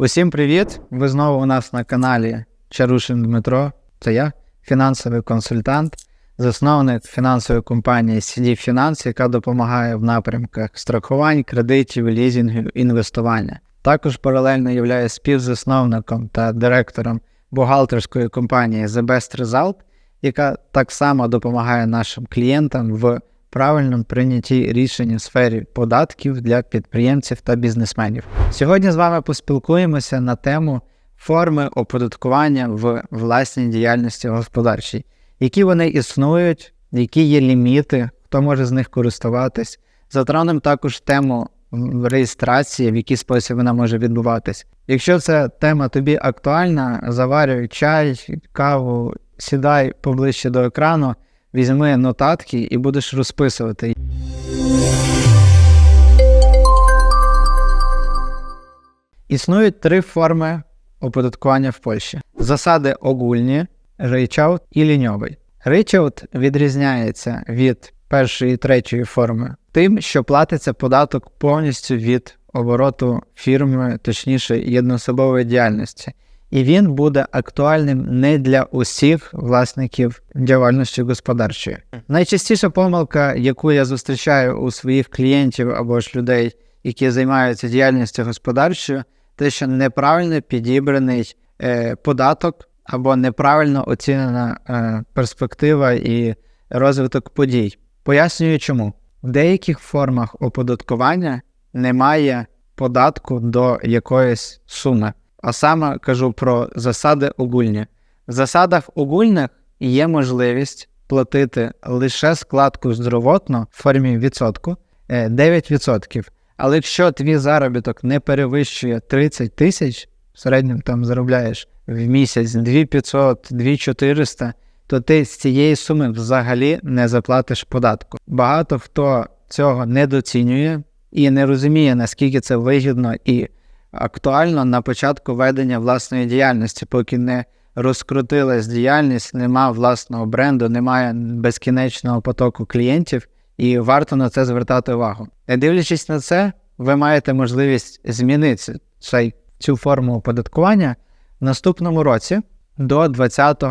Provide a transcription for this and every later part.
Усім привіт! Ви знову у нас на каналі Чарушин Дмитро. Це я, фінансовий консультант, засновник фінансової компанії CD Finance, яка допомагає в напрямках страхувань, кредитів, лізінгів, інвестування. Також паралельно являю співзасновником та директором бухгалтерської компанії The Best Result, яка так само допомагає нашим клієнтам в правильному прийнятті рішень у сфері податків для підприємців та бізнесменів. Сьогодні з вами поспілкуємося на тему форми оподаткування в власній діяльності господарчій, які вони існують, які є ліміти, хто може з них користуватись. Затронемо також тему реєстрації, в який спосіб вона може відбуватись. Якщо ця тема тобі актуальна, заварюй чай, каву, сідай поближче до екрану, візьми нотатки і будеш розписувати. Існують три форми оподаткування в Польщі: засади огульні, рейчаут і ліньовий. Рейчаут відрізняється від першої і третьої форми тим, що платиться податок повністю від обороту фірми, точніше єднособової діяльності. І він буде актуальним не для усіх власників діяльності господарчої. Найчастіша помилка, яку я зустрічаю у своїх клієнтів або ж людей, які займаються діяльністю господарчою, те, що неправильно підібраний е, податок або неправильно оцінена е, перспектива і розвиток подій. Пояснюю, чому в деяких формах оподаткування немає податку до якоїсь суми. А саме кажу про засади огульні. В засадах огульних є можливість платити лише складку здоровотно в формі відсотку 9%. Але якщо твій заробіток не перевищує 30 тисяч, в середньому там заробляєш в місяць 2500, 2400, то ти з цієї суми взагалі не заплатиш податку. Багато хто цього недоцінює і не розуміє, наскільки це вигідно і актуально на початку ведення власної діяльності, поки не розкрутилась діяльність, нема власного бренду, немає безкінечного потоку клієнтів, і варто на це звертати увагу. Не дивлячись на це, ви маєте можливість змінити цей, цю форму оподаткування в наступному році до 20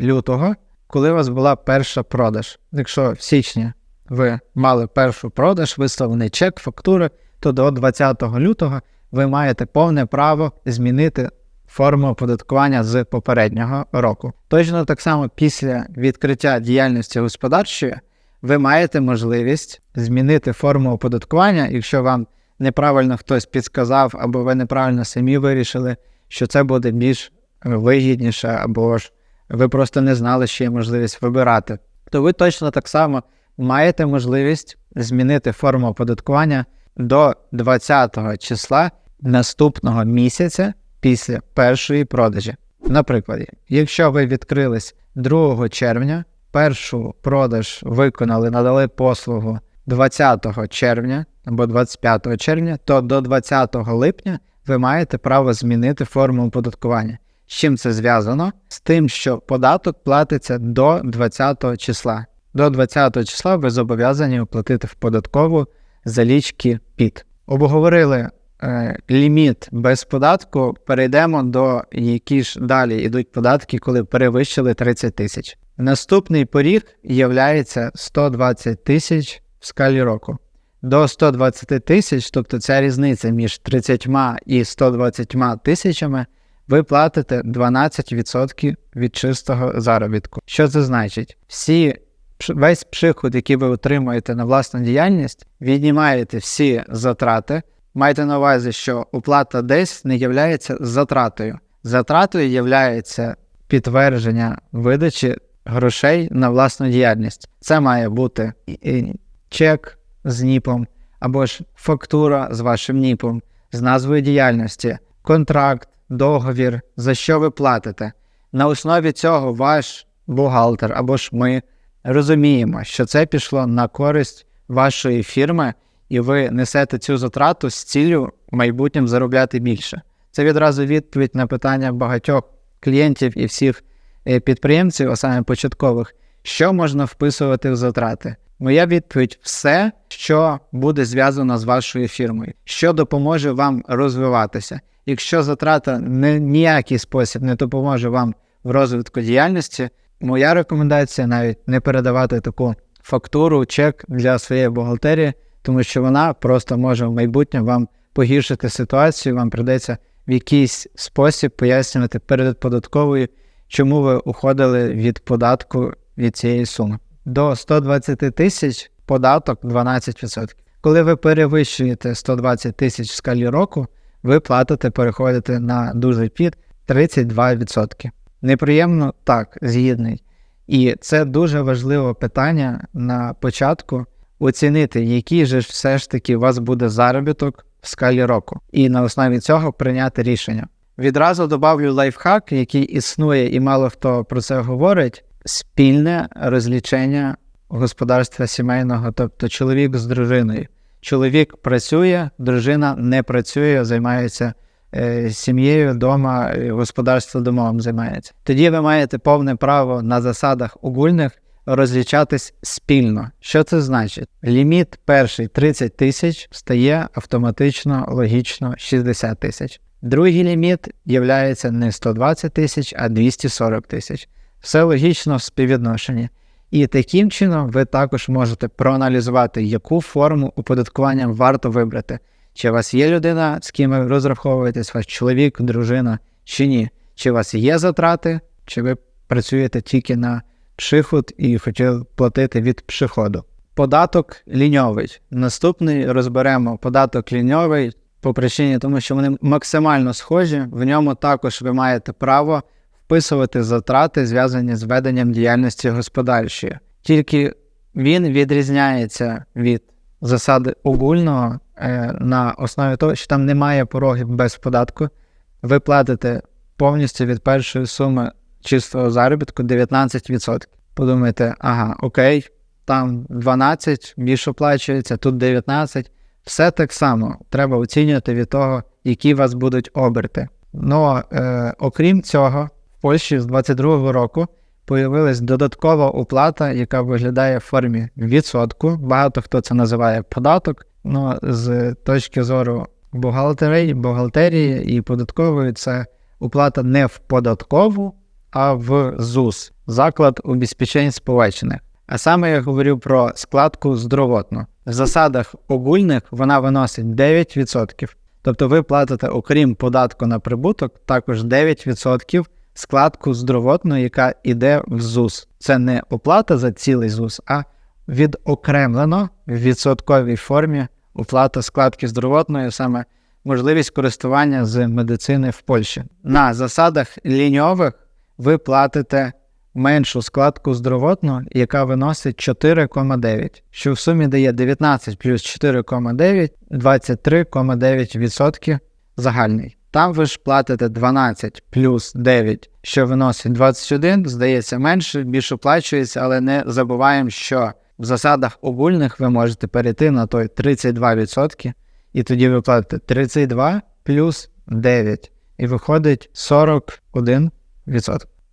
лютого, коли у вас була перша продаж. Якщо в січні ви мали першу продаж, виставлений чек, фактури, то до 20 лютого ви маєте повне право змінити форму оподаткування з попереднього року. Точно так само після відкриття діяльності господарчої ви маєте можливість змінити форму оподаткування, якщо вам неправильно хтось підсказав, або ви неправильно самі вирішили, що це буде більш вигідніше, або ж ви просто не знали, що є можливість вибирати, то ви точно так само маєте можливість змінити форму оподаткування до 20 числа наступного місяця після першої продажі. Наприклад, якщо ви відкрились 2 червня, першу продаж виконали, надали послугу 20 червня або 25 червня, то до 20 липня ви маєте право змінити форму оподаткування. З чим це зв'язано? З тим, що податок платиться до 20 числа. До 20 числа ви зобов'язані оплатити в податкову залічки ПІТ. Обговорили ліміт без податку, перейдемо до які ж далі йдуть податки, коли перевищили 30 тисяч. Наступний поріг є 120 тисяч в скалі року. До 120 тисяч, тобто ця різниця між 30 і 120 тисячами, ви платите 12% від чистого заробітку. Що це значить? Всі Весь приход, який ви отримуєте на власну діяльність, віднімаєте всі затрати. Майте на увазі, що оплата десь не є затратою. Затратою є підтвердження видачі грошей на власну діяльність. Це має бути чек з НІПом, або ж фактура з вашим НІПом, з назвою діяльності, контракт, договір, за що ви платите. На основі цього ваш бухгалтер або ж ми розуміємо, що це пішло на користь вашої фірми, і ви несете цю затрату з ціллю в майбутньому заробляти більше. Це відразу відповідь на питання багатьох клієнтів і всіх е, підприємців, а саме початкових, що можна вписувати в затрати. Моя відповідь все, що буде зв'язано з вашою фірмою, що допоможе вам розвиватися. Якщо затрата не ніякий спосіб не допоможе вам в розвитку діяльності, моя рекомендація навіть не передавати таку фактуру, чек для своєї бухгалтерії, тому що вона просто може в майбутнє вам погіршити ситуацію, вам придеться в якийсь спосіб пояснювати перед податковою, чому ви уходили від податку від цієї суми. До 120 тисяч податок 12%. Коли ви перевищуєте 120 тисяч в скалі року, ви платите, переходите на дуже під 32%. Неприємно так, згідний. І це дуже важливе питання на початку оцінити, який же все ж таки у вас буде заробіток в скалі року, і на основі цього прийняти рішення. Відразу добавлю лайфхак, який існує, і мало хто про це говорить: спільне розлічення господарства сімейного, тобто чоловік з дружиною. Чоловік працює, дружина не працює, займається е, сім'єю вдома, е, господарство домовим займається. Тоді ви маєте повне право на засадах огульних розлічатись спільно. Що це значить? Ліміт перший 30 тисяч стає автоматично логічно 60 тисяч. Другий ліміт є не 120 тисяч, а 240 тисяч. Все логічно в співвідношенні. І таким чином ви також можете проаналізувати, яку форму оподаткування варто вибрати. Чи у вас є людина, з ким ви розраховуєтесь, ваш чоловік, дружина, чи ні? Чи у вас є затрати, чи ви працюєте тільки на пшиход і хотіли платити від пшиходу? Податок ліньовий. Наступний розберемо податок ліньовий по причині, тому що вони максимально схожі. В ньому також ви маєте право вписувати затрати, зв'язані з веденням діяльності господарчої. Тільки він відрізняється від засади огульного е, на основі того, що там немає порогів без податку. Ви платите повністю від першої суми чистого заробітку 19%. Подумайте, ага, окей, там 12 більше оплачується, тут 19. Все так само треба оцінювати від того, які вас будуть оберти. Ну, е, окрім цього, в Польщі з 22-го року появилась додаткова оплата, яка виглядає в формі відсотку. Багато хто це називає податок. Ну, з точки зору бухгалтерії, бухгалтерії і податкової, це оплата не в податкову, а в ЗУС заклад убезпечень сповечених. А саме я говорю про складку здоровотну. В засадах огульних вона виносить 9%. Тобто ви платите, окрім податку на прибуток, також 9% складку здоровотну, яка йде в ЗУС. Це не оплата за цілий ЗУС, а відокремлено в відсотковій формі оплата складки здоровотної, саме можливість користування з медицини в Польщі. На засадах ліньових ви платите меншу складку здоровотну, яка виносить 4,9, що в сумі дає 19 плюс 4,9, 23,9% загальний. Там ви ж платите 12 плюс 9, що виносить 21, здається, менше, більше оплачується, але не забуваємо, що в засадах огульних ви можете перейти на той 32%, і тоді ви платите 32 плюс 9, і виходить 41%.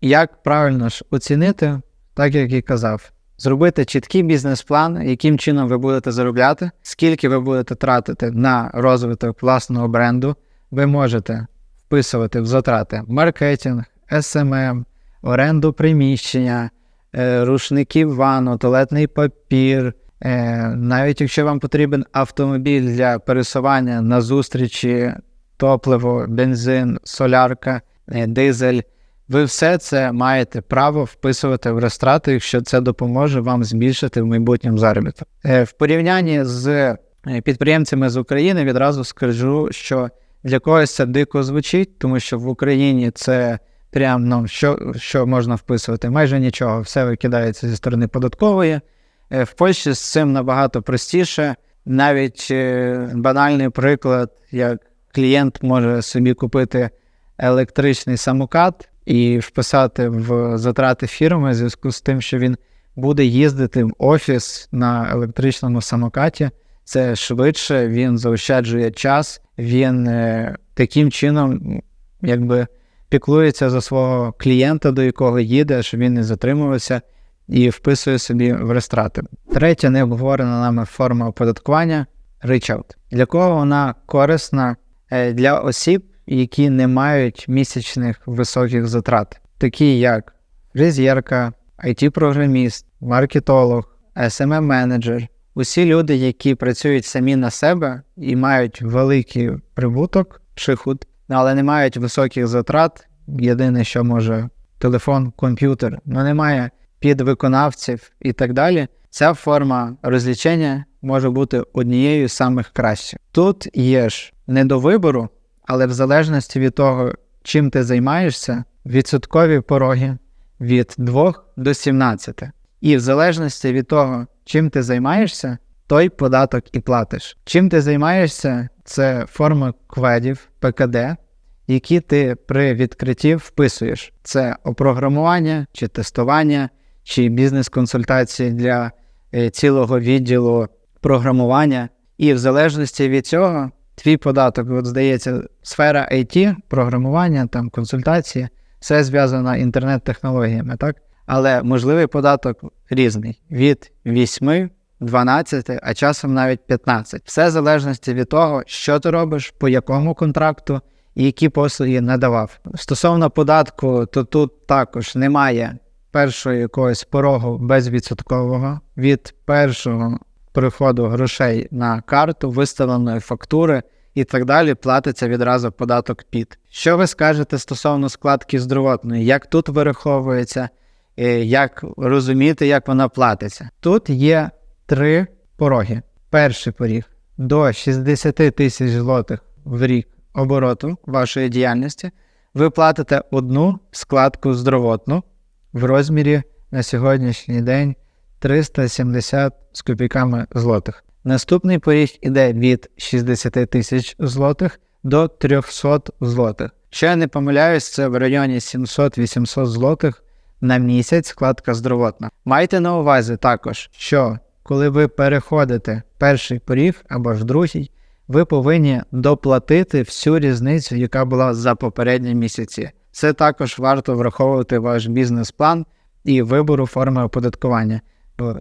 Як правильно ж оцінити, так як і казав, зробити чіткий бізнес-план, яким чином ви будете заробляти, скільки ви будете тратити на розвиток власного бренду ви можете вписувати в затрати маркетинг, SMM, оренду приміщення, е, рушників ванну, туалетний папір. Е, навіть якщо вам потрібен автомобіль для пересування на зустрічі, топливо, бензин, солярка, е, дизель, ви все це маєте право вписувати в розтрати, якщо це допоможе вам збільшити в майбутньому заробіток. В порівнянні з підприємцями з України відразу скажу, що для когось це дико звучить, тому що в Україні це прям ну, що що можна вписувати? Майже нічого, все викидається зі сторони податкової. Е, в Польщі з цим набагато простіше. Навіть е, банальний приклад, як клієнт може собі купити електричний самокат і вписати в затрати фірми в зв'язку з тим, що він буде їздити в офіс на електричному самокаті. Це швидше, він заощаджує час він е, таким чином якби піклується за свого клієнта, до якого їде, щоб він не затримувався, і вписує собі в рестрати. Третя необговорена нами форма оподаткування reach-out. Для кого вона корисна? Е, для осіб, які не мають місячних високих затрат, такі як фрезєрка, IT-програміст, маркетолог, smm менеджер усі люди, які працюють самі на себе і мають великий прибуток, приход, але не мають високих затрат. Єдине, що може телефон, комп'ютер, але немає підвиконавців і так далі. Ця форма розлічення може бути однією з самих кращих. Тут є ж не до вибору, але в залежності від того, чим ти займаєшся, відсоткові пороги від 2 до 17. І в залежності від того, чим ти займаєшся, той податок і платиш. Чим ти займаєшся, це форма кведів ПКД, які ти при відкритті вписуєш. Це опрограмування чи тестування, чи бізнес-консультації для е, цілого відділу програмування. І в залежності від цього, твій податок, от здається, сфера IT, програмування, там консультації, все зв'язано інтернет-технологіями, так? Але можливий податок різний від 8, 12, а часом навіть 15. Все в залежності від того, що ти робиш, по якому контракту і які послуги надавав. Стосовно податку, то тут також немає першого якогось порогу безвідсоткового від першого приходу грошей на карту, виставленої фактури і так далі, платиться відразу податок під. Що ви скажете стосовно складки здоровотної? Як тут вираховується, як розуміти, як вона платиться? Тут є три пороги. Перший поріг до 60 тисяч злотих в рік обороту вашої діяльності. Ви платите одну складку здоровотну в розмірі на сьогоднішній день 370 з копійками злотих. Наступний поріг іде від 60 тисяч злотих до 300 злотих. Що я не помиляюсь, це в районі 700-800 злотих на місяць складка здоровотна. Майте на увазі також, що коли ви переходите перший поріг або ж другий, ви повинні доплатити всю різницю, яка була за попередні місяці. Це також варто враховувати ваш бізнес-план і вибору форми оподаткування.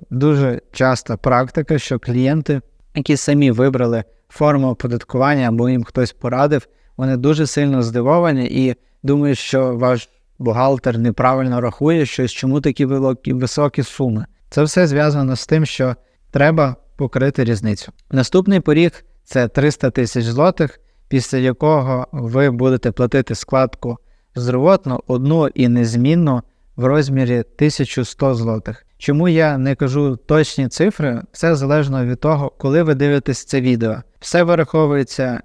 Дуже часта практика, що клієнти, які самі вибрали форму оподаткування або їм хтось порадив, вони дуже сильно здивовані і думають, що ваш бухгалтер неправильно рахує щось, чому такі високі суми. Це все зв'язано з тим, що треба покрити різницю. Наступний поріг це 300 тисяч злотих, після якого ви будете платити складку здоровотну одну і незмінну в розмірі 1100 злотих. Чому я не кажу точні цифри, все залежно від того, коли ви дивитесь це відео. Все вираховується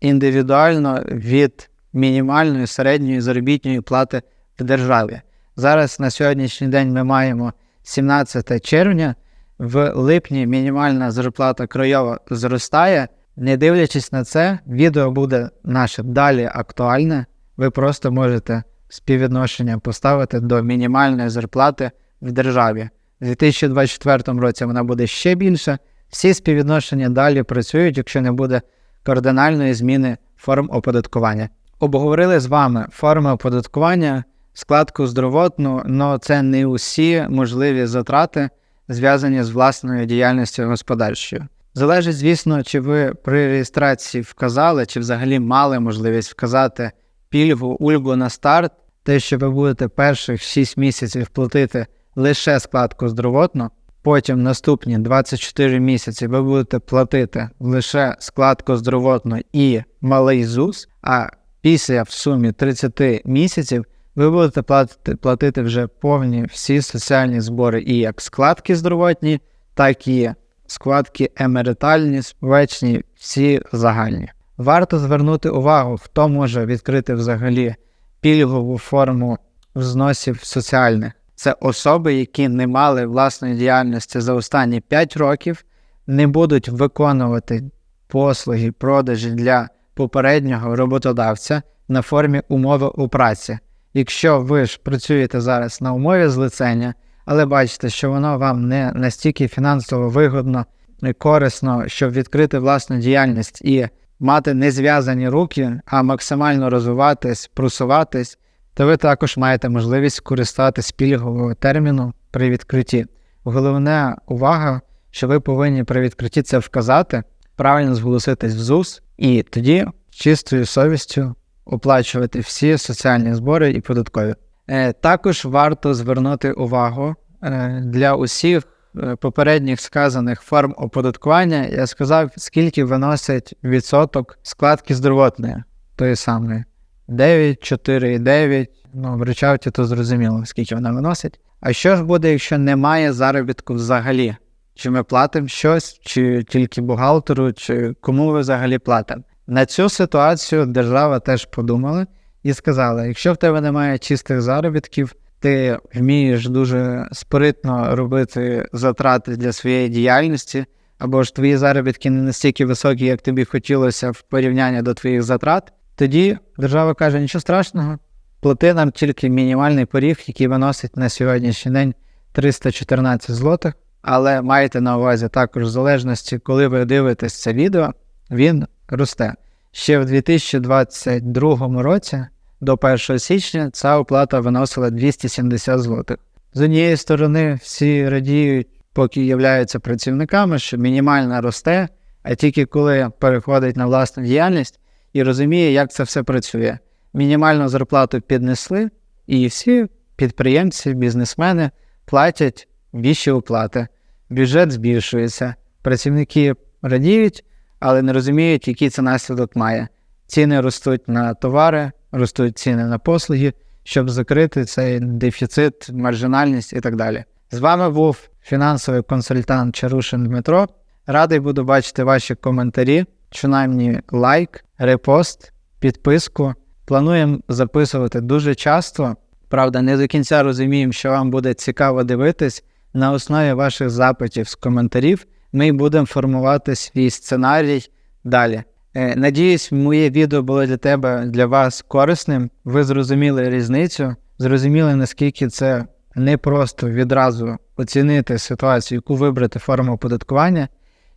індивідуально від мінімальної середньої заробітної плати в державі. Зараз на сьогоднішній день ми маємо 17 червня, в липні мінімальна зарплата крайова зростає. Не дивлячись на це, відео буде наше далі актуальне. Ви просто можете співвідношення поставити до мінімальної зарплати в державі. У 2024 році вона буде ще більше. Всі співвідношення далі працюють, якщо не буде кардинальної зміни форм оподаткування. Обговорили з вами форми оподаткування, складку здоровотну, але це не усі можливі затрати, зв'язані з власною діяльністю господарчою. Залежить, звісно, чи ви при реєстрації вказали, чи взагалі мали можливість вказати пільгу, ульгу на старт, те, що ви будете перших 6 місяців платити лише складку здоровотну, потім наступні 24 місяці ви будете платити лише складку здоровотну і малий ЗУС, а після в сумі 30 місяців ви будете платити, платити вже повні всі соціальні збори і як складки здоровотні, так і складки емеритальні, вечні, всі загальні. Варто звернути увагу, хто може відкрити взагалі пільгову форму взносів соціальних. Це особи, які не мали власної діяльності за останні 5 років, не будуть виконувати послуги, продажі для попереднього роботодавця на формі умови у праці. Якщо ви ж працюєте зараз на умові злицення, але бачите, що воно вам не настільки фінансово вигодно і корисно, щоб відкрити власну діяльність і мати не зв'язані руки, а максимально розвиватись, просуватись, то ви також маєте можливість користатися пільгового терміну при відкритті. Головне увага, що ви повинні при відкритті це вказати, правильно зголоситись в ЗУС, і тоді чистою совістю оплачувати всі соціальні збори і податкові. Е, Також варто звернути увагу е, для усіх е, попередніх сказаних форм оподаткування. Я сказав, скільки виносить відсоток складки здоровотної тої самої. 9, 4,9. Ну, в речауті то зрозуміло, скільки вона виносить. А що ж буде, якщо немає заробітку взагалі? Чи ми платимо щось, чи тільки бухгалтеру, чи кому ви взагалі платите? На цю ситуацію держава теж подумала і сказала: якщо в тебе немає чистих заробітків, ти вмієш дуже спритно робити затрати для своєї діяльності, або ж твої заробітки не настільки високі, як тобі хотілося в порівнянні до твоїх затрат, тоді держава каже: нічого страшного, плати нам тільки мінімальний поріг, який виносить на сьогоднішній день 314 злотих. Але майте на увазі також в залежності, коли ви дивитесь це відео, він росте. Ще в 2022 році, до 1 січня, ця оплата виносила 270 злотих. З однієї сторони, всі радіють, поки являються працівниками, що мінімальна росте, а тільки коли переходить на власну діяльність і розуміє, як це все працює. Мінімальну зарплату піднесли, і всі підприємці, бізнесмени платять більші оплати. Бюджет збільшується, працівники радіють, але не розуміють, який це наслідок має. Ціни ростуть на товари, ростуть ціни на послуги, щоб закрити цей дефіцит, маржинальність і так далі. З вами був фінансовий консультант Чарушин Дмитро. Радий буду бачити ваші коментарі. Принаймні лайк, репост, підписку. Плануємо записувати дуже часто. Правда, не до кінця розуміємо, що вам буде цікаво дивитись. На основі ваших запитів з коментарів ми будемо формувати свій сценарій далі. Е, Надіюсь, моє відео було для тебе, для вас корисним. Ви зрозуміли різницю, зрозуміли, наскільки це не просто відразу оцінити ситуацію, яку вибрати форму оподаткування.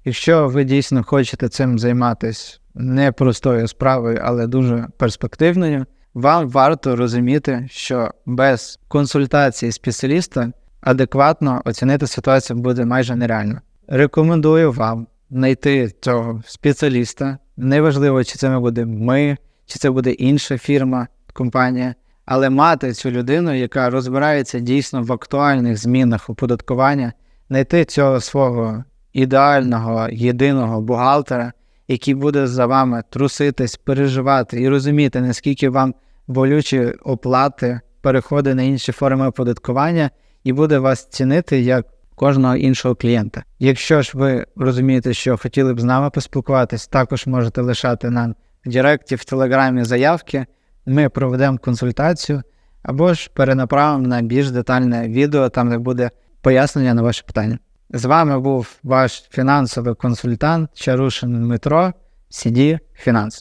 Якщо ви дійсно хочете цим займатися не простою справою, але дуже перспективною, вам варто розуміти, що без консультації спеціаліста адекватно оцінити ситуацію буде майже нереально. Рекомендую вам знайти цього спеціаліста. Неважливо, чи це ми будемо ми, чи це буде інша фірма, компанія, але мати цю людину, яка розбирається дійсно в актуальних змінах оподаткування, знайти цього свого ідеального єдиного бухгалтера, який буде за вами труситись, переживати і розуміти, наскільки вам болючі оплати, переходи на інші форми оподаткування, і буде вас цінити як кожного іншого клієнта. Якщо ж ви розумієте, що хотіли б з нами поспілкуватись, також можете лишати нам в Директі, в Телеграмі заявки. Ми проведемо консультацію або ж перенаправимо на більш детальне відео, там де буде пояснення на ваші питання. З вами був ваш фінансовий консультант Чарушин Дмитро, CD Фінанс.